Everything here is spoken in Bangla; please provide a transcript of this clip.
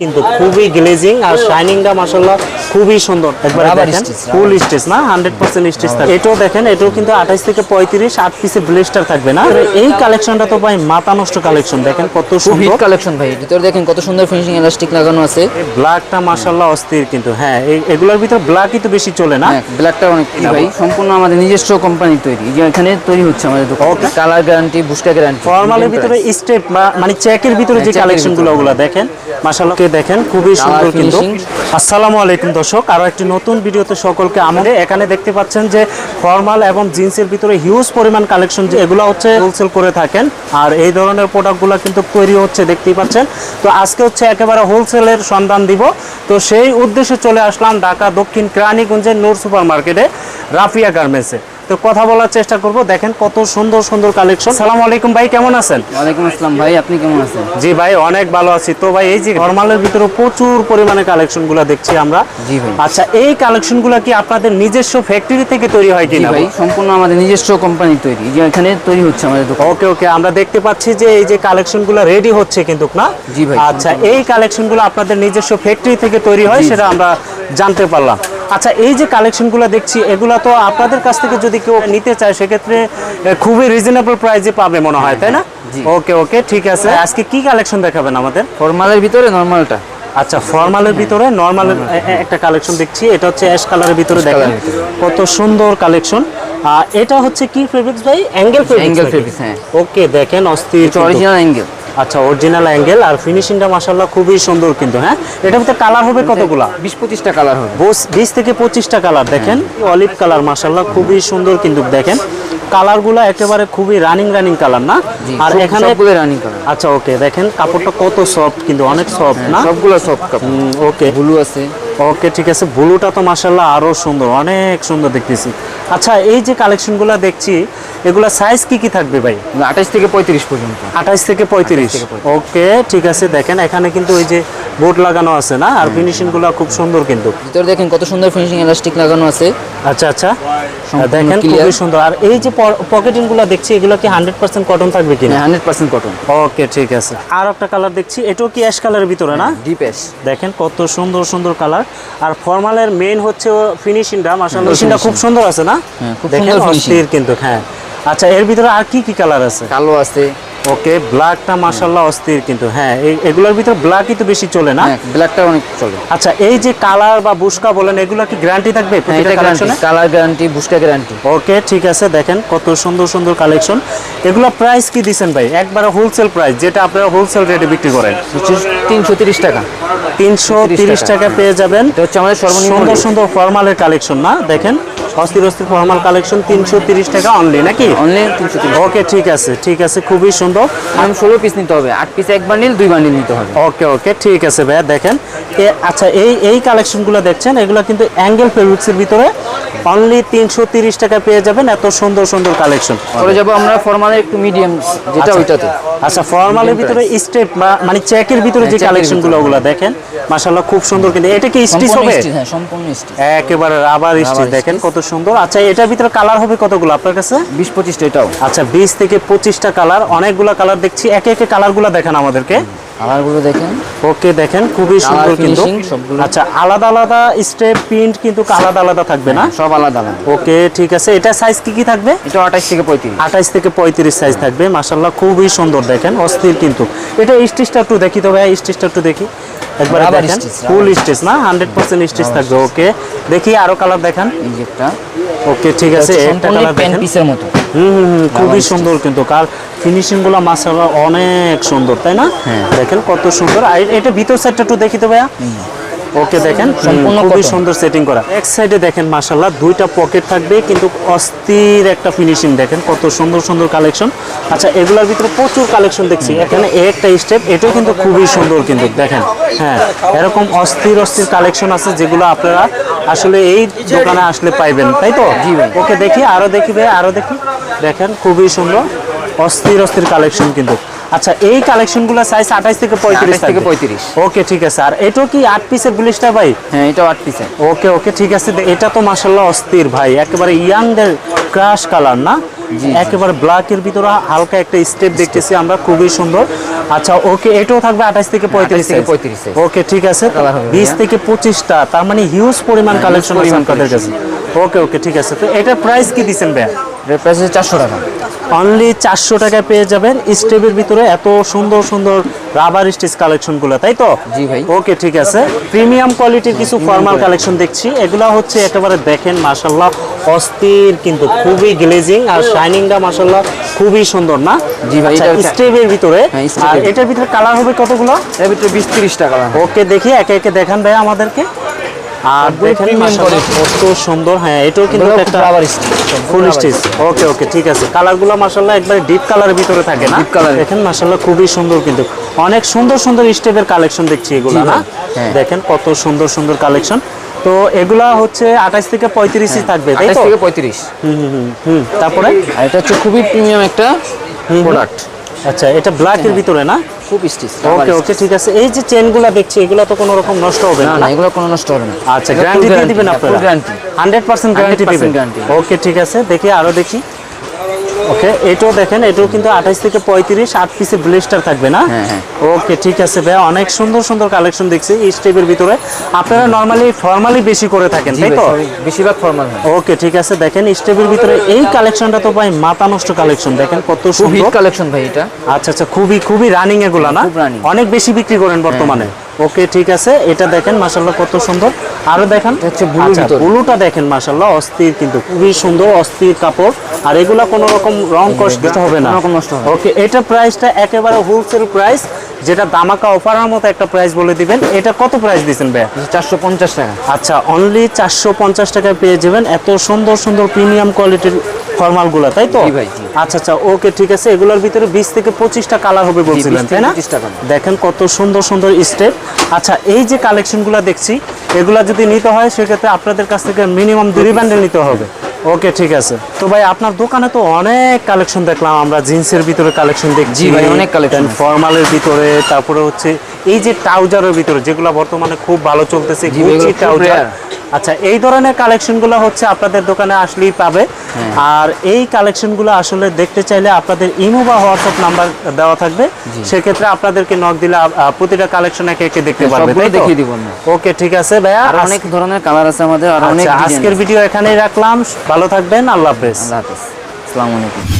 কিন্তু খুবই গ্লেজিং আর শাইনিংটা মাশাআল্লাহ খুবই সুন্দর। একবার দেখেন ফুল স্টিচ না? 100% স্টিচ থাকে এটাও দেখেন এটাও কিন্তু 28 থেকে 35 আট পিসের ব্লেস্টার থাকবে না? এই কালেকশনটা তো ভাই মাথা নষ্ট কালেকশন দেখেন কত সুন্দর। কালেকশন ভাই ভিতরে দেখেন কত সুন্দর ফিনিশিং এলাস্টিক লাগানো আছে। ব্ল্যাকটা মাশাআল্লাহ অস্থির কিন্তু হ্যাঁ এই- এগুলোর ভিতর ব্ল্যাকই তো বেশি চলে না? ব্ল্যাকটা অনেক ভাই সম্পূর্ণ আমাদের নিজস্ব কোম্পানি তৈরি যে এখানে তৈরি হচ্ছে আমাদের দোকানে। কালার গ্যারান্টি বুস্টার গ্যারান্টি ফর্মালের ভিতরে স্টেপ মানে চেকের ভিতরে যে হ্যাঁ, চেকের কালেকশনগুলো ওগুলো দেখেন মাশাআল্লাহ। কে দেখেন খুবই সুন্দর কিন্তু। আসসালামু আলাইকুম দর্শক আরও একটি নতুন ভিডিওতে সকলকে আমাদের এখানে দেখতে পাচ্ছেন যে ফর্মাল এবং জিন্সের ভিতরে হিউজ পরিমাণ কালেকশন যে এগুলো হচ্ছে হোলসেল করে থাকেন। আর এই ধরনের প্রোডাক্টগুলো কিন্তু তৈরি হচ্ছে দেখতেই পাচ্ছেন। তো আজকে হচ্ছে একেবারে হোলসেলের সন্ধান দিব। তো সেই উদ্দেশ্যে চলে আসলাম ঢাকা দক্ষিণ কেরানীগঞ্জের নূর সুপার মার্কেটে রাফিয়া গার্মেন্টসে তো কথা বলার চেষ্টা করব। দেখেন কত সুন্দর সুন্দর কালেকশন সালাম আলাইকুম ভাই কেমন আছেন? ওয়ালাইকুম আসসালাম ভাই আপনি কেমন আছেন? জি ভাই অনেক ভালো আছি। তো ভাই এই যে নর্মালের ভিতরে প্রচুর পরিমাণে কালেকশনগুলো দেখছি আমরা। জি ভাই। আচ্ছা এই কালেকশনগুলো কি আপনাদের নিজস্ব ফ্যাক্টরি থেকে তৈরি হয় কিনা? ভাই সম্পূর্ণ আমাদের নিজস্ব কোম্পানি তৈরি। যে এখানে তৈরি হচ্ছে আমাদের দোকান। ওকে ওকে আমরা দেখতে পাচ্ছি যে এই যে কালেকশনগুলো রেডি হচ্ছে কিন্তু না। জি ভাই। আচ্ছা এই কালেকশনগুলো আপনাদের নিজস্ব ফ্যাক্টরি থেকে তৈরি হয় সেটা আমরা জানতে পারলাম। আচ্ছা এই যে কালেকশনগুলো দেখছি এগুলো তো আপনাদের কাছ থেকে যদি কেউ নিতে চায় সেক্ষেত্রে খুবই রিজনেবল প্রাইসে পাবে মনে হয় তাই না? ওকে ওকে ঠিক আছে। আজকে কি কালেকশন দেখাবেন আমাদের? ফর্মালের ভিতরে নর্মালটা আচ্ছা ফর্মালের ভিতরে নর্মালের একটা কালেকশন দেখছি। এটা হচ্ছে অ্যাশ কালারের ভিতরে দেখেন। কত সুন্দর কালেকশন এটা হচ্ছে কি ফেব্রিক্স ভাই? অ্যাঙ্গেল Angle fabrics, হ্যাঁ। ওকে দেখেন অস্থির। অরিজিনাল অ্যাঙ্গেল আচ্ছা অরিজিনাল অ্যাঙ্গেল আর ফিনিশিংটা মাশাআল্লাহ খুবই সুন্দর কিন্তু হ্যাঁ? এটার ভিতরে কালার হবে কতগুলা? বিশ পঁচিশটা কালার হবে। বস- বিশ থেকে পঁচিশটা কালার দেখেন? অলিভ কালার মাশাআল্লাহ খুবই সুন্দর কিন্তু দেখেন? কালারগুলো একেবারে খুবই রানিং রানিং কালার না? আর এখানে সবগুলো রানিং কালার আচ্ছা ওকে দেখেন কাপড়টা কত সফট কিন্তু অনেক সফট না? সবগুলো সব কাপড়। ওকে ব্লু আছে। ওকে ঠিক আছে ব্লুটা তো মাসাল্লাহ আরও সুন্দর অনেক সুন্দর দেখতেছি। আচ্ছা এই যে কালেকশনগুলো দেখছি এগুলা সাইজ কি কি থাকবে ভাই? আঠাশ থেকে পঁয়ত্রিশ পর্যন্ত। আঠাইশ থেকে পঁয়ত্রিশ। ওকে ঠিক আছে দেখেন এখানে কিন্তু ওই যে বোর্ড লাগানো আছে না? আর ফিনিশিংগুলো খুব সুন্দর কিন্তু। ভিতরে দেখেন কত সুন্দর ফিনিশিং এলাস্টিক লাগানো আছে। আচ্ছা আচ্ছা। দেখেন খুবই সুন্দর। আর এই যে পকেটিংগুলো দেখছি এগুলো কি হান্ড্রেড পার্সেন্ট কটন থাকবে কিনা? হান্ড্রেড পার্সেন্ট কটন ওকে ঠিক আছে। আর একটা কালার দেখছি এটাও কি অ্যাশ কালারের ভিতরে না? ডিপ এস দেখেন কত সুন্দর সুন্দর কালার আর ফর্মালের মেইন হচ্ছে ফিনিশিংটা মাশাআল্লাহ। ফিনিশিংটা খুব সুন্দর আছে না? হ্যাঁ, খুব দেখেন সুন্দর কিন্তু হ্যাঁ। আচ্ছা এর ভিতরে আর কি কি কালার আছে? কালো আছে। ওকে ব্ল্যাকটা মাশাআল্লাহ অস্থির কিন্তু হ্যাঁ এই- এগুলোর ভিতরে ব্ল্যাকই তো বেশি চলে না? ব্ল্যাকটা অনেক চলে। আচ্ছা এই যে কালার বা বুস্কা বলেন এগুলো কি গ্যারান্টি থাকবে প্রতিটা কালেকশনে colour guarantee booster guarantee okay ঠিক আছে দেখেন কত সুন্দর সুন্দর কালেকশন এগুলো প্রাইস কি দিছেন ভাই? একবারে হোলসেল প্রাইস যেটা আপনারা হোলসেল রেটে বিক্রি করেন। তিনশো তিরিশ টাকা। তিনশো তিরিশ টাকা পেয়ে যাবেন। এটা হচ্ছে আমাদের সর্বনিম্ন সুন্দর সুন্দর ফর্মালের কালেকশন না? দেখেন অস্থির অস্থির ফর্মাল কালেকশন তিনশো তিরিশ টাকা অনলি নাকি? অনলি তিনশো তিরিশ ওকে ঠিক আছে ঠিক আছে খুবই সুন্দর। আমি ষোলো পিস নিতে হবে আট পিস এক বান্ডিল দুই বান্ডিল নিতে হবে। ওকে ওকে ঠিক আছে ভাইয়া দেখেন। আচ্ছা এই এই কালেকশনগুলো দেখছেন এগুলো কিন্তু অ্যাঙ্গেল ফেব্রিক্সের ভিতরে অনলি তিনশো তিরিশ টাকা পেয়ে যাবেন এত সুন্দর সুন্দর কালেকশন পরে যাব আমরা ফর্মালের একটু মিডিয়াম যেটা ওইটাতে। আচ্ছা ফর্মালের ভিতরে স্টেপ বা মানে চেকের ভিতরে যে হ্যাঁ, কালেকশনগুলো ওগুলো দেখেন মাশাআল্লাহ খুব সুন্দর কিন্তু। এটা কি স্টিচ হবে? হ্যাঁ সম্পূর্ণ স্টিচ একেবারে রাবার স্টিচ দেখেন কত সুন্দর। আচ্ছা এটার ভিতরে কালার হবে কতগুলো আপনার কাছে? বিশ পঁচিশটা এটাও। আচ্ছা বিশ থেকে পঁচিশটা কালার অনেকগুলো কালার দেখছি। একে একে কালারগুলো দেখেন আমাদেরকে। কালারগুলো দেখেন। ওকে দেখেন খুবই সুন্দর কিন্তু। আচ্ছা আলাদা আলাদা স্টেপ প্রিন্ট কিন্তু আলাদা আলাদা থাকবে না? সব আলাদা আলাদা। ওকে ঠিক আছে। এটা সাইজ কি কি থাকবে? এটা আঠাশ থেকে পঁয়ত্রিশ। আঠাইশ থেকে পঁয়ত্রিশ সাইজ থাকবে। মাসাল্লাহ খুবই সুন্দর দেখেন অস্থির কিন্তু। এটা স্টিচটা একটু দেখি তো ভাই স্টিচটা একটু দেখি। একবার দেখেন ফুল স্টিচ না হান্ড্রেড পার্সেন্ট স্টিচ থাকবে ওকে দেখি আরও কালার দেখেন। ওকে ঠিক আছে একটা কালার দেখেন। পিসের মতো। হুম হুম, হুম, খুবই সুন্দর কিন্তু কার ফিনিশিংগুলো মাশাআল্লাহ অনেক সুন্দর তাই না? হ্যাঁ। দেখেন কত সুন্দর। আর এটা ভিতর সাইডটা একটু দেখি তো ভাইয়া। ওকে দেখেন সম্পূর্ণ খুবই সুন্দর সেটিং করা। এক সাইডে দেখেন মাসাল্লাহ দুইটা পকেট থাকবে কিন্তু অস্থির একটা ফিনিশিং দেখেন কত সুন্দর সুন্দর কালেকশন আচ্ছা এগুলোর ভিতরে প্রচুর কালেকশন দেখছি। এখানে একটা স্টেপ এটাও কিন্তু খুবই সুন্দর কিন্তু দেখেন। হ্যাঁ এরকম অস্থির অস্থির কালেকশন আছে যেগুলো আপনারা আসলে এই দোকানে আসলে পাইবেন তাই তো? ওকে দেখি আরও দেখি ভাই আরও দেখি। দেখেন খুবই সুন্দর। অস্থির অস্থির কালেকশন কিন্তু। আচ্ছা এই কালেকশনগুলো সাইজ আঠাইশ থেকে পঁয়ত্রিশ থেকে 35 ওকে ঠিক আছে। আর এটাও কি আট পিসের ব্লিস্টার ভাই? হ্যাঁ এটাও আট পিসের ওকে ওকে ঠিক আছে। এটা তো মাসাল্লাহ অস্থির ভাই। একেবারে ইয়াংদের ক্রাশ কালার না? একেবারে ব্ল্যাকের ভিতরে হালকা একটা স্টেপ দেখতেছি আমরা খুবই সুন্দর। আচ্ছা ওকে এটাও থাকবে আঠাশ থেকে পঁয়ত্রিশ 28 থেকে 35 ওকে ঠিক আছে। Colour হবে বিশ ভাইয়া। থেকে পঁচিশটা তার মানে হিউজ পরিমাণ হ্যাঁ, কালেকশন আছে আপনাদের কাছে। ওকে ওকে ঠিক আছে। তো এটার প্রাইস কি দিচ্ছেন ভাইয়া? এর প্রাইস হচ্ছে চারশো টাকা। অনলি চারশো টাকায় পেয়ে যাবেন। স্টেপের ভিতরে এত সুন্দর সুন্দর রাবার স্টিচ কালেকশনগুলো তাই তো? জি ভাই। ওকে ঠিক আছে। প্রিমিয়াম কোয়ালিটির কিছু ফর্মাল কালেকশন দেখছি। এগুলা হচ্ছে একেবারে দেখেন মাসাল্লাহ অস্থির কিন্তু খুবই গ্লেজিং আর শাইনিংটা মাসাল্লাহ খুবই সুন্দর না? জি ভাই, আচ্ছা, এটা- স্টেপের ভিতরে। হ্যাঁ, আর এটার ভিতরে কালার হবে কতগুলো? এর ভিতরে বিশ তিরিশ টাকা লাগবে। ওকে দেখি একে একে দেখান ভাই আমাদেরকে। আর দেখেন কত সুন্দর হ্যাঁ এটাও কিন্তু একটা stitch, ফুল স্টিচ ওকে ওকে ঠিক আছে। কালারগুলো মাশাআল্লাহ একবারে ডিপ কালারের ভিতরে থাকে না? Colour এর। দেখেন মাশাআল্লাহ খুবই সুন্দর কিন্তু। অনেক সুন্দর সুন্দর স্টেপের কালেকশন দেখছি এগুলো না? হ্যাঁ। দেখেন কত সুন্দর সুন্দর কালেকশন তো এগুলা হচ্ছে আঠাশ থেকে পঁয়ত্রিশই থাকবে তাই তো? থেকে পঁয়ত্রিশ। হুম হুম হুম, হুম তারপরে? এটা হচ্ছে খুবই প্রিমিয়াম একটা প্রোডাক্ট আচ্ছা এটা ব্ল্যাকের ভিতরে না? খুব স্টিচ ওকে ওকে ঠিক আছে। এই যে চেনগুলো দেখছি এগুলো তো কোনো রকম নষ্ট হবে না না এগুলো কোনো নষ্ট হবে না। আচ্ছা গ্যারান্টি দিয়ে দিবেন আপনারা? গ্যারান্টি 100% দিবেন। ওকে ঠিক আছে। দেখি আরও দেখি। ওকে এটাও দেখেন এটাও কিন্তু আঠাশ থেকে পঁয়ত্রিশ আট পিসে ব্লেস্টার থাকবে না? হ্যাঁ, হ্যাঁ। ওকে ঠিক আছে ভাই অনেক সুন্দর সুন্দর কালেকশন দেখছি এই স্টেপের ভিতরে। আপনারা নর্মালি ফর্মালি বেশি করে থাকেন তাই তো? বেশিরভাগ ফর্মাল ওকে ঠিক আছে দেখেন স্টেপের ভিতরে এই কালেকশনটা তো ভাই মাথা নষ্ট কালেকশন দেখেন কত সুন্দর। কালেকশন ভাই এটা। আচ্ছা আচ্ছা খুবই খুবই রানিং এগুলা না? অনেক বেশি বিক্রি করেন বর্তমানে। ওকে ঠিক আছে। এটা দেখেন মাশাল্লাহ কত সুন্দর। আরও দেখেন। আচ্ছা, ব্লুটা দেখেন মাশাল্লাহ অস্থির কিন্তু খুবই সুন্দর অস্থির কাপড়। আর এগুলা কোনো রকম রং কষ্ট হবে না। নষ্ট হবে না। ওকে এটা প্রাইসটা একেবারে হোলসেল প্রাইস যেটা দামাকা অফারের মতো একটা প্রাইস বলে দিবেন। এটা কত প্রাইস দিচ্ছেন ভাই চারশো পঞ্চাশ টাকা। আচ্ছা অনলি চারশো পঞ্চাশ টাকায় পেয়ে যাবেন। এত সুন্দর সুন্দর প্রিমিয়াম কোয়ালিটির ফর্মালগুলো তাই তো। আচ্ছা আচ্ছা ওকে ঠিক আছে এগুলোর ভিতরে বিশ থেকে পঁচিশটা কালার হবে বলছিলেন তাই না 25 টা colour। দেখেন কত সুন্দর সুন্দর স্টেপ আচ্ছা এই যে কালেকশনগুলো দেখছি এগুলা যদি নিতে হয় সেক্ষেত্রে আপনাদের কাছ থেকে মিনিমাম দুই ব্যান্ডেল নিতে হবে ওকে ঠিক আছে তো ভাই আপনার দোকানে তো অনেক কালেকশন দেখলাম আমরা জিন্সের ভিতরে কালেকশন দেখছি ভাই, অনেক আছে। ফর্মালের ভিতরে তারপরে হচ্ছে এই যে ট্রাউজারের ভিতরে যেগুলো বর্তমানে খুব ভালো চলতেছে গুচি ট্রাউজার। আচ্ছা এই ধরনের কালেকশনগুলো হচ্ছে আপনাদের দোকানে আসলেই পাবে। হ্যাঁ। আর এই কালেকশনগুলো আসলে দেখতে চাইলে আপনাদের ইমো বা হোয়াটসঅ্যাপ নাম্বার দেওয়া থাকবে। সেক্ষেত্রে আপনাদেরকে নক দিলে প্রতিটা কালেকশন একে একে দেখতে হ্যাঁ, পারবে দেখিয়ে দিব। ওকে ঠিক আছে ভাইয়া। আর অনেক ধরনের কালার আছে আমাদের আর অনেক আচ্ছা আজকের ভিডিও এখানেই রাখলাম। ভালো থাকবেন আল্লাহ হাফেজ। আল্লাহ হাফেজ। আসসালামু আলাইকুম।